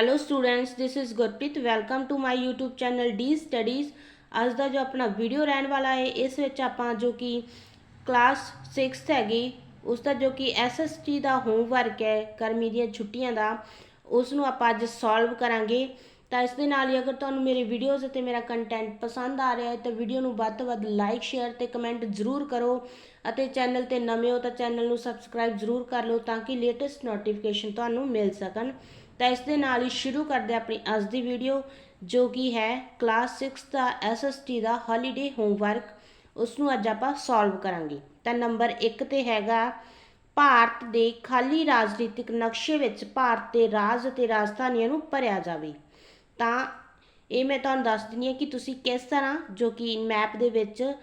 Hello students this is Gurpreet welcome to my YouTube channel D studies ਅੱਜ ਦਾ ਜੋ ਆਪਣਾ ਵੀਡੀਓ ਰਹਿਣ ਵਾਲਾ ਹੈ, ਇਸ ਵਿੱਚ ਆਪਾਂ ਜੋ ਕਿ ਕਲਾਸ 6th ਹੈਗੀ, ਉਸ ਦਾ ਜੋ ਕਿ SST ਦਾ ਹੋਮਵਰਕ ਹੈ, ਗਰਮੀ ਦੀਆਂ ਛੁੱਟੀਆਂ ਦਾ ਉਸ ਨੂੰ ਆਪਾਂ ਅੱਜ ਸੋਲਵ ਕਰਾਂਗੇ। ਤਾਂ ਇਸ ਦੇ ਨਾਲ ਹੀ ਅਗਰ ਤੁਹਾਨੂੰ ਮੇਰੇ ਵੀਡੀਓਜ਼ ਅਤੇ ਮੇਰਾ ਕੰਟੈਂਟ ਪਸੰਦ ਆ ਰਿਹਾ ਹੈ, ਤਾਂ ਵੀਡੀਓ ਨੂੰ ਵੱਧ ਤੋਂ ਵੱਧ ਲਾਈਕ ਸ਼ੇਅਰ ਤੇ ਕਮੈਂਟ ਜ਼ਰੂਰ ਕਰੋ ਅਤੇ ਚੈਨਲ ਤੇ ਨਵੇਂ ਹੋ ਤਾਂ ਚੈਨਲ ਨੂੰ ਸਬਸਕ੍ਰਾਈਬ ਜ਼ਰੂਰ ਕਰ ਲਓ ਤਾਂ ਕਿ ਲੇਟੈਸਟ ਨੋਟੀਫਿਕੇਸ਼ਨ ਤੁਹਾਨੂੰ ਮਿਲ ਸਕਣ। ਤਾਂ ਇਸ ਦੇ ਨਾਲ ਹੀ ਸ਼ੁਰੂ ਕਰਦੇ ਆਪਣੀ ਅੱਜ ਦੀ ਵੀਡੀਓ ਜੋ ਕਿ ਹੈ ਕਲਾਸ 6 ਦਾ ਐਸਐਸਟੀ ਦਾ ਹੌਲੀਡੇ ਹੋਮਵਰਕ ਉਸ ਨੂੰ ਅੱਜ ਆਪਾਂ ਸੋਲਵ ਕਰਾਂਗੇ। ਤਾਂ ਨੰਬਰ 1 ਤੇ ਹੈਗਾ, ਭਾਰਤ ਦੇ ਖਾਲੀ ਰਾਜਨੀਤਿਕ ਨਕਸ਼ੇ ਵਿੱਚ ਭਾਰਤ ਦੇ ਰਾਜ ਅਤੇ ਰਾਜਧਾਨੀਆਂ ਨੂੰ ਭਰਿਆ ਜਾਵੇ। ਤਾਂ ਇਹ ਮੈਂ ਤੁਹਾਨੂੰ ਦੱਸ ਦਿੰਦੀ ਹਾਂ ਕਿ ਤੁਸੀਂ ਕਿਸ ਤਰ੍ਹਾਂ, ਜੋ ਕਿ ਮੈਪ ਦੇ ਵਿੱਚ,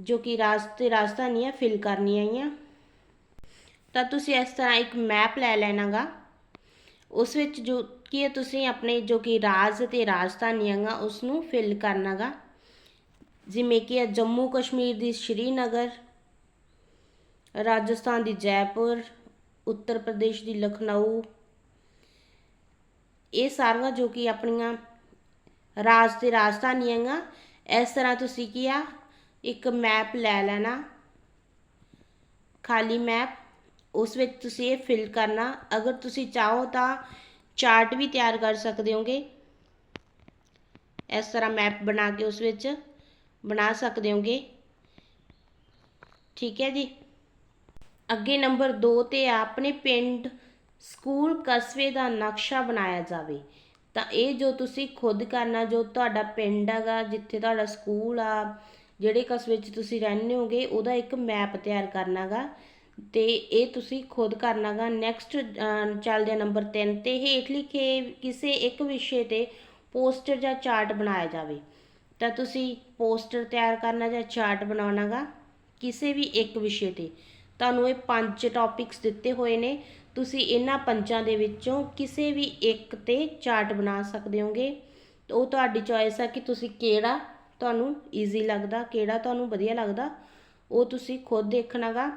ਜੋ ਕਿ ਰਾਜ ਤੇ ਰਾਜਧਾਨੀਆਂ ਫਿਲ ਕਰਨੀਆਂ ਆਈਆਂ। ਤਾਂ ਤੁਸੀਂ ਇਸ ਤਰ੍ਹਾਂ ਇੱਕ ਮੈਪ ਲੈ ਲੈਣਾਗਾ। ਉਸ ਵਿੱਚ ਜੋ ਕੀ ਹੈ ਤੁਸੀਂ ਆਪਣੇ ਜੋ ਕਿ ਰਾਜ ਤੇ ਰਾਜਧਾਨੀਆਂ ਗਾ ਉਸ ਨੂੰ ਫਿਲ ਕਰਨਾਗਾ। ਜਿਵੇਂ ਕਿ ਹੈ ਜੰਮੂ ਕਸ਼ਮੀਰ ਦੀ ਸ਼੍ਰੀਨਗਰ, ਰਾਜਸਥਾਨ ਦੀ ਜੈਪੁਰ, ਉੱਤਰ ਪ੍ਰਦੇਸ਼ ਦੀ ਲਖਨਊ। ਇਹ ਸਾਰੀਆਂ ਜੋ ਕਿ ਆਪਣੀਆਂ ਰਾਜ ਤੇ ਰਾਜਧਾਨੀਆਂ ਗਾ ਇਸ ਤਰ੍ਹਾਂ ਤੁਸੀਂ ਕੀ ਆ, ਇੱਕ ਮੈਪ ਲੈ ਲੈਣਾ। ਖਾਲੀ ਮੈਪ ਉਸ ਵਿੱਚ ਤੁਸੀਂ ਇਹ ਫਿਲ ਕਰਨਾ। ਅਗਰ ਤੁਸੀਂ ਚਾਹੋ ਤਾਂ ਚਾਰਟ ਵੀ ਤਿਆਰ ਕਰ ਸਕਦੇ ਹੋਗੇ। ਇਸ ਤਰ੍ਹਾਂ ਮੈਪ ਬਣਾ ਕੇ ਉਸ ਵਿੱਚ ਬਣਾ ਸਕਦੇ ਹੋਗੇ। ਠੀਕ ਹੈ ਜੀ। ਅੱਗੇ ਨੰਬਰ 2 ਤੇ ਆਪਣੇ ਪਿੰਡ ਸਕੂਲ ਕਸਬੇ ਦਾ ਨਕਸ਼ਾ ਬਣਾਇਆ ਜਾਵੇ। ਤਾਂ ਇਹ ਜੋ ਤੁਸੀਂ ਖੁਦ ਕਰਨਾ, ਜੋ ਤੁਹਾਡਾ ਪਿੰਡ ਹੈਗਾ, ਜਿੱਥੇ ਤੁਹਾਡਾ ਸਕੂਲ ਆ, ਜਿਹੜੇ ਕਸਬੇ 'ਚ ਤੁਸੀਂ ਰਹਿੰਦੇ ਹੋਗੇ, ਉਹਦਾ ਇੱਕ ਮੈਪ ਤਿਆਰ ਕਰਨਾਗਾ ਤੇ ਇਹ ਤੁਸੀਂ ਖੁਦ ਕਰਨਾਗਾ ਨੈਕਸਟ ਚੱਲਦੇ ਆ ਨੰਬਰ 3 ਤੇ ਹੇਠ ਲਿਖੇ ਕਿਸੇ ਇੱਕ ਵਿਸ਼ੇ ਤੇ ਪੋਸਟਰ ਜਾਂ ਚਾਰਟ ਬਣਾਇਆ ਜਾਵੇ। ਤਾਂ ਤੁਸੀਂ ਪੋਸਟਰ ਤਿਆਰ ਕਰਨਾ ਜਾਂ ਚਾਰਟ ਬਣਾਉਣਾਗਾ ਕਿਸੇ ਵੀ ਇੱਕ ਵਿਸ਼ੇ ਤੇ। ਤੁਹਾਨੂੰ ਇਹ ਪੰਜ ਟੌਪਿਕਸ ਦਿੱਤੇ ਹੋਏ ਨੇ। ਤੁਸੀਂ ਇਹਨਾਂ ਪੰਜਾਂ ਦੇ ਵਿੱਚੋਂ ਕਿਸੇ ਵੀ ਇੱਕ ਤੇ ਚਾਰਟ ਬਣਾ ਸਕਦੇ ਹੋਗੇ। ਉਹ ਤੁਹਾਡੀ ਚੋਇਸ ਹੈ ਕਿ ਤੁਸੀਂ ਕਿਹੜਾ ਤੁਹਾਨੂੰ ਈਜ਼ੀ ਲੱਗਦਾ, ਕਿਹੜਾ ਤੁਹਾਨੂੰ ਵਧੀਆ ਲੱਗਦਾ। ਉਹ ਤੁਸੀਂ ਖੁਦ ਦੇਖਣਾਗਾ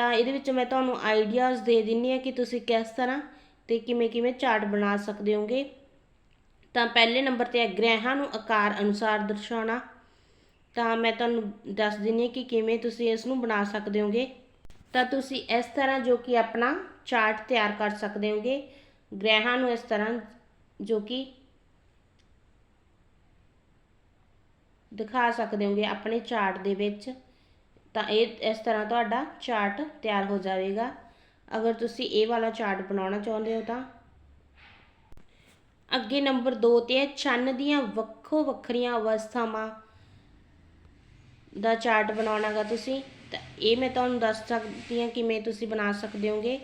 ਤਾਂ ਇਹਦੇ ਵਿੱਚ ਮੈਂ ਤੁਹਾਨੂੰ ਆਈਡੀਆਜ਼ ਦੇ ਦਿੰਨੀ ਆ ਕਿ ਤੁਸੀਂ ਕਿਸ ਤਰ੍ਹਾਂ ਤੇ ਕਿਵੇਂ ਕਿਵੇਂ ਚਾਰਟ ਬਣਾ ਸਕਦੇ ਹੋਗੇ। ਤਾਂ ਪਹਿਲੇ ਨੰਬਰ ਤੇ ਹੈ ਗ੍ਰਹਿਾਂ ਨੂੰ ਆਕਾਰ ਅਨੁਸਾਰ ਦਰਸਾਉਣਾ। ਤਾਂ ਮੈਂ ਤੁਹਾਨੂੰ ਦੱਸ ਦਿੰਨੀ ਆ ਕਿ ਕਿਵੇਂ ਤੁਸੀਂ ਇਸ ਨੂੰ ਬਣਾ ਸਕਦੇ ਹੋਗੇ। ਤਾਂ ਤੁਸੀਂ ਇਸ ਤਰ੍ਹਾਂ ਜੋ ਕਿ ਆਪਣਾ ਚਾਰਟ ਤਿਆਰ ਕਰ ਸਕਦੇ ਹੋਗੇ। ਗ੍ਰਹਿਾਂ ਨੂੰ ਇਸ ਤਰ੍ਹਾਂ ਜੋ ਕਿ ਦਿਖਾ ਸਕਦੇ ਹੋਗੇ ਆਪਣੇ ਚਾਰਟ ਦੇ ਵਿੱਚ। ਤਾਂ ਇਹ, ਇਸ ਤਰ੍ਹਾਂ ਤੁਹਾਡਾ ਚਾਰਟ ਤਿਆਰ ਹੋ ਜਾਵੇਗਾ। ਅਗਰ ਤੁਸੀਂ ਇਹ ਵਾਲਾ ਚਾਰਟ ਬਣਾਉਣਾ ਚਾਹੁੰਦੇ ਹੋ ਤਾਂ। ਅੱਗੇ ਨੰਬਰ 2 ਤੇ ਹੈ ਚੰਨ ਦੀਆਂ ਵੱਖੋ ਵੱਖਰੀਆਂ ਅਵਸਥਾਵਾਂ ਦਾ ਚਾਰਟ ਬਣਾਉਣਾਗਾ ਤੁਸੀਂ। ਤਾਂ ਇਹ ਮੈਂ ਤੁਹਾਨੂੰ ਦੱਸ ਸਕਦੀ ਹਾਂ ਕਿਵੇਂ ਤੁਸੀਂ ਬਣਾ ਸਕਦੇ ਹੋਗੇ।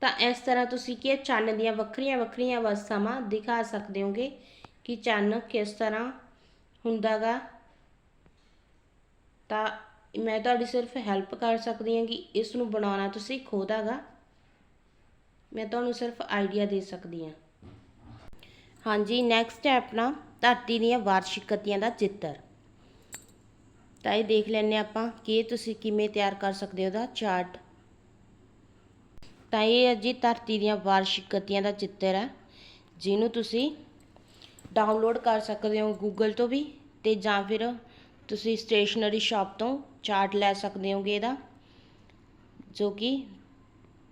ਤਾਂ ਇਸ ਤਰ੍ਹਾਂ ਤੁਸੀਂ ਕੀ ਚੰਨ ਦੀਆਂ ਵੱਖਰੀਆਂ ਵੱਖਰੀਆਂ ਅਵਸਥਾਵਾਂ ਦਿਖਾ ਸਕਦੇ ਹੋਗੇ ਕਿ ਚੰਨ ਕਿਸ ਤਰ੍ਹਾਂ ਹੁੰਦਾਗਾ। ਤਾਂ ਮੈਂ ਤੁਹਾਡੀ ਸਿਰਫ ਹੈਲਪ ਕਰ ਸਕਦੀ ਹਾਂ ਕਿ ਇਸ ਨੂੰ ਬਣਾਉਣਾ ਤੁਸੀਂ ਖੁਦ ਹੈਗਾ। ਮੈਂ ਤੁਹਾਨੂੰ ਸਿਰਫ ਆਈਡੀਆ ਦੇ ਸਕਦੀ ਹਾਂ। ਹਾਂਜੀ ਨੈਕਸਟ ਹੈ ਆਪਣਾ ਧਰਤੀ ਦੀਆਂ ਵਾਰਸ਼ਿਕ ਗਤੀਆਂ ਦਾ ਚਿੱਤਰ। ਤਾਂ ਇਹ ਦੇਖ ਲੈਣੇ ਆਪਾਂ ਕਿ ਤੁਸੀਂ ਕਿਵੇਂ ਤਿਆਰ ਕਰ ਸਕਦੇ ਹੋ ਦਾ ਚਾਰਟ ਤਾਂ ਇਹ ਹੈ ਜੀ ਧਰਤੀ ਦੀਆਂ ਵਾਰਸ਼ਿਕ ਗਤੀਆਂ ਦਾ ਚਿੱਤਰ ਹੈ, ਜਿਹਨੂੰ ਤੁਸੀਂ ਡਾਊਨਲੋਡ ਕਰ ਸਕਦੇ ਹੋ ਗੂਗਲ ਤੋਂ ਵੀ ਤੇ ਜਾਂ ਫਿਰ ਤੁਸੀਂ ਸਟੇਸ਼ਨਰੀ ਸ਼ਾਪ ਤੋਂ ਚਾਰਟ ਲੈ ਸਕਦੇ ਹੋਗੇ ਇਹਦਾ, ਜੋ ਕਿ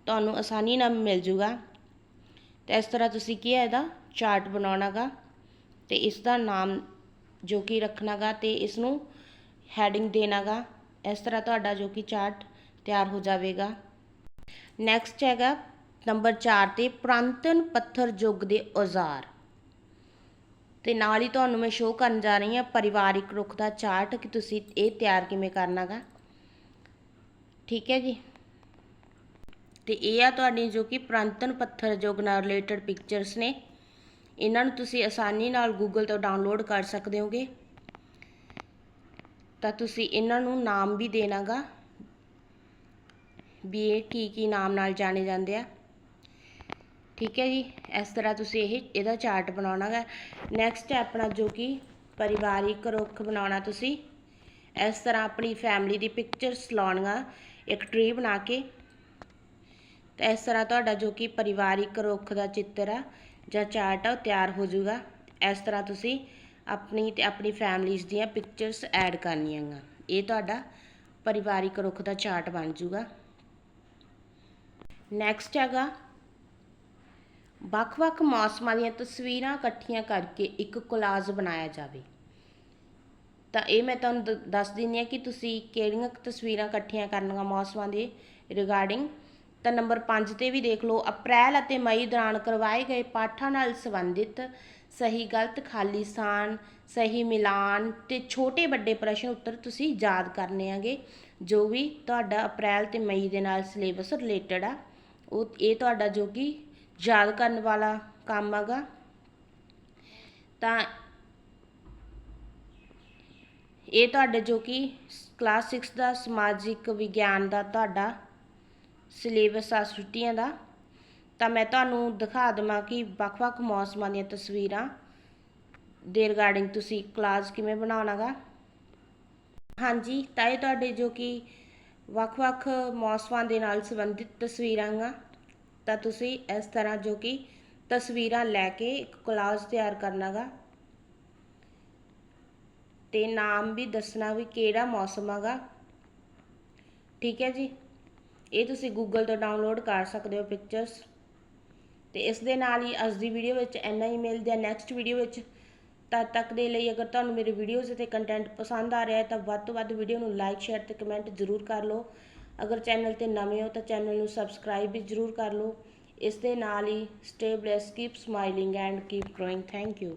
ਤੁਹਾਨੂੰ ਆਸਾਨੀ ਨਾਲ ਮਿਲ ਜੂਗਾ। ਤੇ ਇਸ ਤਰ੍ਹਾਂ ਤੁਸੀਂ ਕੀ ਹੈ ਇਹਦਾ ਚਾਰਟ ਬਣਾਉਣਾਗਾ ਤੇ ਇਸ ਦਾ ਨਾਮ ਜੋ ਕਿ ਰੱਖਣਾਗਾ ਤੇ ਇਸ ਨੂੰ ਹੈਡਿੰਗ ਦੇਣਾਗਾ। ਇਸ ਤਰ੍ਹਾਂ ਤੁਹਾਡਾ ਜੋ ਕਿ ਚਾਰਟ ਤਿਆਰ ਹੋ ਜਾਵੇਗਾ। ਨੈਕਸਟ ਹੈਗਾ ਨੰਬਰ 4 ਤੇ ਪ੍ਰਾਂਤਨ ਪੱਥਰ ਯੁੱਗ ਦੇ ਔਜ਼ਾਰ। ਤੇ ਨਾਲ ਹੀ ਤੁਹਾਨੂੰ ਮੈਂ ਸ਼ੋਅ ਕਰਨ ਜਾ ਰਹੀ ਹਾਂ ਪਰਿਵਾਰਿਕ ਰੁੱਖ ਦਾ ਚਾਰਟ ਕਿ ਤੁਸੀਂ ਇਹ ਤਿਆਰ ਕਿਵੇਂ ਕਰਨਾਗਾ। ਠੀਕ ਹੈ ਜੀ? ਤੇ ਇਹ ਆ ਤੁਹਾਡੀ ਜੋ ਕਿ ਪ੍ਰਾਂਤਨ ਪੱਥਰ ਯੁੱਗ ਨਾਲ ਰਿਲੇਟਡ ਪਿਕਚਰਸ ਨੇ। ਇਹਨਾਂ ਨੂੰ ਤੁਸੀਂ ਆਸਾਨੀ ਨਾਲ ਗੂਗਲ ਤੋਂ ਡਾਊਨਲੋਡ ਕਰ ਸਕਦੇ ਹੋਗੇ। ਤਾਂ ਤੁਸੀਂ ਇਹਨਾਂ ਨੂੰ ਨਾਮ ਵੀ ਦੇਣਾਗਾ। ਵੀ ਇਹ ਕੀ ਕੀ ਨਾਮ ਨਾਲ ਜਾਣੇ ਜਾਂਦੇ ਆ। ਠੀਕ ਹੈ ਜੀ? ਇਸ ਤਰ੍ਹਾਂ ਤੁਸੀਂ ਇਹ, ਇਹਦਾ ਚਾਰਟ ਬਣਾਉਣਾ ਹੈ ਨੈਕਸਟ ਹੈ ਆਪਣਾ ਜੋ ਕਿ ਪਰਿਵਾਰਿਕ ਰੁੱਖ ਬਣਾਉਣਾ ਤੁਸੀਂ। ਇਸ ਤਰ੍ਹਾਂ ਆਪਣੀ ਫੈਮਿਲੀ ਦੀ ਪਿਕਚਰਸ ਲਾਉਣੀਆਂ, ਇੱਕ ਟ੍ਰੀ ਬਣਾ ਕੇ। ਤਾਂ ਇਸ ਤਰ੍ਹਾਂ ਤੁਹਾਡਾ ਜੋ ਕਿ ਪਰਿਵਾਰਿਕ ਰੁੱਖ ਦਾ ਚਿੱਤਰ ਆ, ਜਾਂ ਚਾਰਟ ਆ, ਉਹ ਤਿਆਰ ਹੋ ਜਾਊਗਾ। ਇਸ ਤਰ੍ਹਾਂ ਤੁਸੀਂ ਆਪਣੀ ਤੇ ਆਪਣੀ ਫੈਮਲੀਜ਼ ਦੀਆਂ ਪਿਕਚਰਸ ਐਡ ਕਰਨੀਆਂ ਗਾ। ਇਹ ਤੁਹਾਡਾ ਪਰਿਵਾਰਿਕ ਰੁੱਖ ਦਾ ਚਾਰਟ ਬਣ ਜਾਊਗਾ। ਨੈਕਸਟ ਹੈਗਾ ਵੱਖ-ਵੱਖ ਮੌਸਮਾਂ ਦੀਆਂ ਤਸਵੀਰਾਂ ਇਕੱਠੀਆਂ ਕਰਕੇ ਇੱਕ ਕੋਲਾਜ ਬਣਾਇਆ ਜਾਵੇ। ਤਾਂ ਇਹ ਮੈਂ ਤੁਹਾਨੂੰ ਦ- ਦੱਸ ਦਿੰਦੀ ਹਾਂ ਕਿ ਤੁਸੀਂ ਕਿਹੜੀਆਂ ਕੁ ਤਸਵੀਰਾਂ ਇਕੱਠੀਆਂ ਕਰਨੀਆਂ ਮੌਸਮਾਂ ਦੇ ਰਿਗਾਰਡਿੰਗ ਤਾਂ ਨੰਬਰ 5 ਤੇ ਵੀ ਦੇਖ ਲਓ, ਅਪ੍ਰੈਲ ਅਤੇ ਮਈ ਦੌਰਾਨ ਕਰਵਾਏ ਗਏ ਪਾਠਾਂ ਨਾਲ ਸੰਬੰਧਿਤ ਸਹੀ ਗਲਤ, ਖਾਲੀ ਸਥਾਨ ਸਹੀ ਮਿਲਾਨ ਤੇ ਛੋਟੇ ਵੱਡੇ ਪ੍ਰਸ਼ਨ ਉੱਤਰ ਤੁਸੀਂ ਯਾਦ ਕਰਨੇ ਆਗੇ, ਜੋ ਵੀ ਤੁਹਾਡਾ ਅਪ੍ਰੈਲ ਤੇ ਮਈ ਦੇ ਨਾਲ ਸਿਲੇਬਸ ਰਿਲੇਟਡ ਆ। ਉਹ, ਇਹ ਤੁਹਾਡਾ ਜੋ ਕਿ ਯਾਦ ਕਰਨ ਵਾਲਾ ਕੰਮ ਹੈਗਾ। ਤਾਂ ਇਹ ਤੁਹਾਡੇ ਜੋ ਕਿ ਕਲਾਸ 6 ਦਾ ਸਮਾਜਿਕ ਵਿਗਿਆਨ ਦਾ ਤੁਹਾਡਾ ਸਿਲੇਬਸ ਆ, ਛੁੱਟੀਆਂ ਦਾ। ਤਾਂ ਮੈਂ ਤੁਹਾਨੂੰ ਦਿਖਾ ਦਵਾਂ ਕਿ ਵੱਖ-ਵੱਖ ਮੌਸਮਾਂ ਦੀਆਂ ਤਸਵੀਰਾਂ। ਦੇ ਰਿਗਾਰਡਿੰਗ ਤੁਸੀਂ ਕਲਾਸ ਕਿਵੇਂ ਬਣਾਉਣਾਗਾ ਹਾਂਜੀ, ਤਾਂ ਇਹ ਤੁਹਾਡੇ ਜੋ ਕਿ ਵੱਖ-ਵੱਖ ਮੌਸਮਾਂ ਦੇ ਨਾਲ ਸੰਬੰਧਿਤ ਤਸਵੀਰਾਂ ਗਾ ਤਾਂ ਤੁਸੀਂ ਇਸ ਤਰ੍ਹਾਂ ਜੋ ਕਿ ਤਸਵੀਰਾਂ ਲੈ ਕੇ ਇੱਕ ਕੋਲਾਜ ਤਿਆਰ ਕਰਨਾਗਾ। ਤੇ ਨਾਮ ਵੀ ਦੱਸਣਾ ਵੀ ਕਿਹੜਾ ਮੌਸਮ ਹੈਗਾ ਠੀਕ ਹੈ ਜੀ? ਇਹ ਤੁਸੀਂ ਗੂਗਲ ਤੋਂ ਡਾਊਨਲੋਡ ਕਰ ਸਕਦੇ ਹੋ ਪਿਕਚਰਸ ਤੇ ਇਸ ਦੇ ਨਾਲ ਹੀ ਅੱਜ ਦੀ ਵੀਡੀਓ ਵਿੱਚ ਇੰਨਾ ਹੀ ਮਿਲਦੇ ਆ ਨੈਕਸਟ ਵੀਡੀਓ ਵਿੱਚ। ਤਦ ਤੱਕ ਦੇ ਲਈ ਅਗਰ ਤੁਹਾਨੂੰ ਮੇਰੇ ਵੀਡੀਓਜ਼ ਅਤੇ ਕੰਟੈਂਟ ਪਸੰਦ ਆ ਰਿਹਾ ਹੈ ਤਾਂ ਵੱਧ ਤੋਂ ਵੱਧ ਵੀਡੀਓ ਨੂੰ ਲਾਈਕ ਸ਼ੇਅਰ ਤੇ ਕਮੈਂਟ ਜ਼ਰੂਰ ਕਰ ਲਓ। ਅਗਰ ਚੈਨਲ ਤੇ ਨਵੇਂ ਹੋ ਤਾਂ ਚੈਨਲ ਨੂੰ ਸਬਸਕ੍ਰਾਈਬ ਵੀ ਜ਼ਰੂਰ ਕਰ ਲਓ। ਇਸ ਦੇ ਨਾਲ ਹੀ stay blessed keep smiling and keep growing thank you